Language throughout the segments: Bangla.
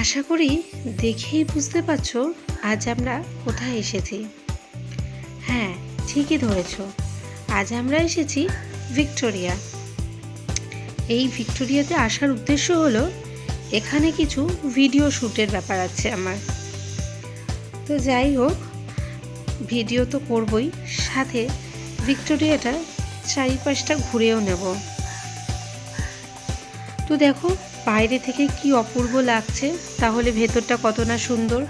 আশা করি দেখেই বুঝতে পারছ আজ আমরা কোথায় এসেছি। হ্যাঁ ঠিকই ধরেছ। আজ আমরা এসেছি ভিক্টোরিয়া। এই ভিক্টোরিয়াতে আসার উদ্দেশ্য হলো, এখানে কিছু ভিডিও শ্যুটের ব্যাপার আছে আমার। তো যাই হোক, ভিডিও তো করবই, সাথে ভিক্টোরিয়াটা চারিপাশটা ঘুরেও নেব। তো দেখো বাইরে থেকে কি অপূর্ব লাগছে? তাহলে ভেতরটা কত না সুন্দর?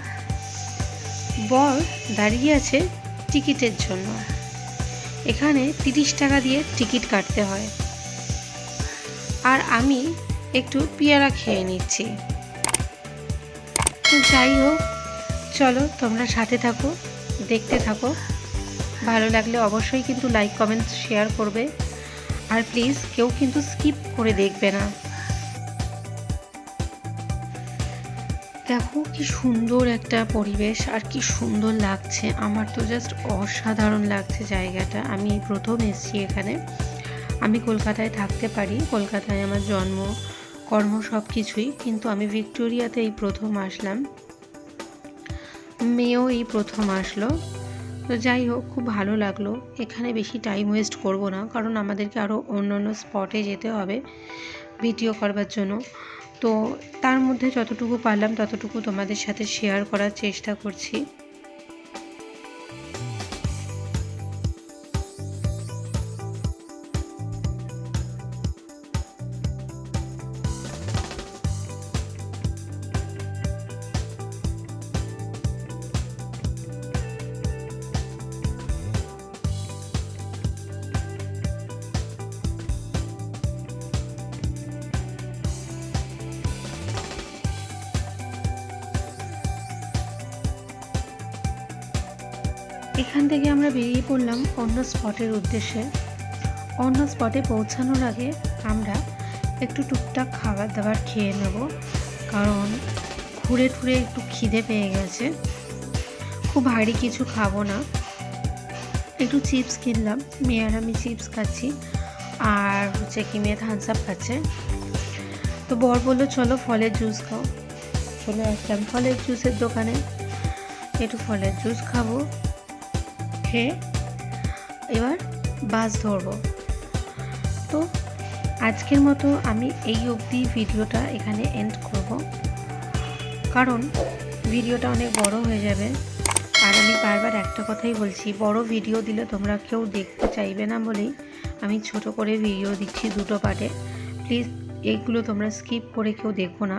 বর দাঁড়িয়ে আছে টিকিটের জন্য। এখানে তিরিশ টাকা দিয়ে টিকিট কাটতে হয়। আর আমি একটু পেয়ারা খেয়ে নিচ্ছি। তো যাই হোক, চলো তোমরা সাথে থাকো, দেখতে থাকো। ভালো লাগলে অবশ্যই কিন্তু লাইক কমেন্ট শেয়ার করবে। আর প্লিজ কেউ কিন্তু স্কিপ করে দেখবে না। দেখো কি সুন্দর একটা পরিবেশ আর কি সুন্দর লাগছে। আমার তো জাস্ট অসাধারণ লাগছে জায়গাটা। আমি প্রথম এসেছি এখানে। আমি কলকাতায় থাকতে পারি। কলকাতায় আমার জন্ম, কর্ম সব কিছুই। কিন্তু আমি ভিক্টোরিয়াতে এই প্রথম আসলাম। মেয়েও এই প্রথম আসলো। তো যাই হোক, খুব ভালো লাগল। এখানে বেশি টাইম ওয়েস্ট করব না। কারণ আমাদেরকে আরও অন্য অন্য স্পটে যেতে হবে। ভিডিও করবার জন্য। তো তার মধ্যে যতটুকু পারলাম ততটুকু তোমাদের সাথে শেয়ার করার চেষ্টা করছি। এখান থেকে আমরা বেরিয়ে পড়লাম অন্য স্পটের উদ্দেশ্যে। অন্য স্পটে পৌঁছানোর আগে আমরা একটু টুকটাক খাবার দাবার খেয়ে নেব, কারণ ঘুরে ঘুরে একটু খিদে পেয়ে গেছে। খুব ভারী কিছু খাব না। একটু চিপস কিনলাম মেয়ে আর আমি চিপস খাচ্ছি, আর হচ্ছে কি মেয়ে থামস আপ খাচ্ছে। তো বর বলল, চলো ফলের জুস খাও। চলে আসলাম ফলের জুসের দোকানে। একটু ফলের জুস খাব। খেয়ে এবার বাস ধরবো। তো আজকের মতো আমি এই অবধি ভিডিওটা এখানে এন্ড করব। কারণ ভিডিওটা অনেক বড় হয়ে যাবে। আর আমি বারবার একটা কথাই বলছি, বড় ভিডিও দিলে তোমরা কেউ দেখতে চাইবে না বলেই আমি ছোট করে ভিডিও দিচ্ছি দুটো পার্টে। প্লিজ এইগুলো তোমরা স্কিপ করে কেউ দেখো না।